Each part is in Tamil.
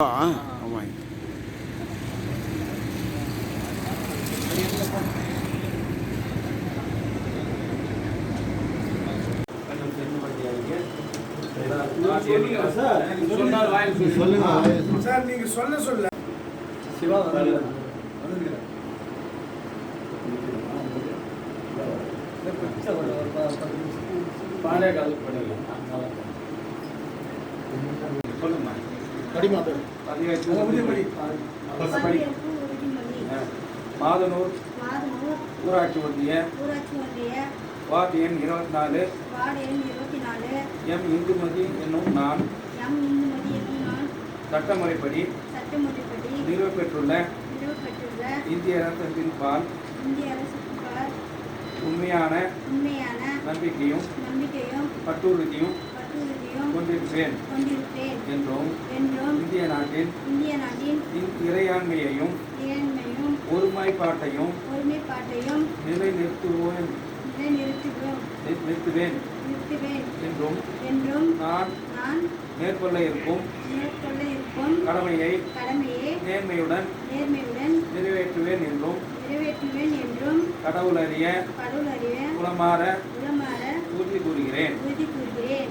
ஆமாம். சார் நீங்க சொல்ல சொல்ல பதிவேற்பு மாதனூர். ஊராட்சி ஒன்றிய. ஊராட்சி ஒன்றிய. வார்டு எண் இருபத்தி நாலு எம் இந்துமதி என்னும் நான். எம் இந்துமதி என்னும் நான். சட்டமுறைப்படி நிறுவப்பெற்றுள்ள நிறுவப்பட்டுள்ள இந்திய அரசின் பால். உண்மையான நம்பிக்கையும் பற்றுறுதியும் கொண்டிருப்பேன் என்றும் என்றும் இந்திய நாட்டின் இந்திய நாட்டின் இறையாண்மையையும் ஒருமைப்பாட்டையும் ஒருமைப்பாட்டையும் நிலைநிறுத்துவோம். நிறுத்துவேன். என்றும் என்றும் நான் நான் மேற்கொள்ள இருக்கும் மேற்கொள்ள இருக்கும் கடமையை கடமையை நேர்மையுடன் நேர்மையுடன் நிறைவேற்றுவேன் என்றும் நிறைவேற்றுவேன் என்றும் கடவுளறிய கடவுள் அறிய குலமாற உளமாற உறுதி கூறுகிறேன் உறுதி கூறுகிறேன்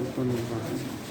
OK, 话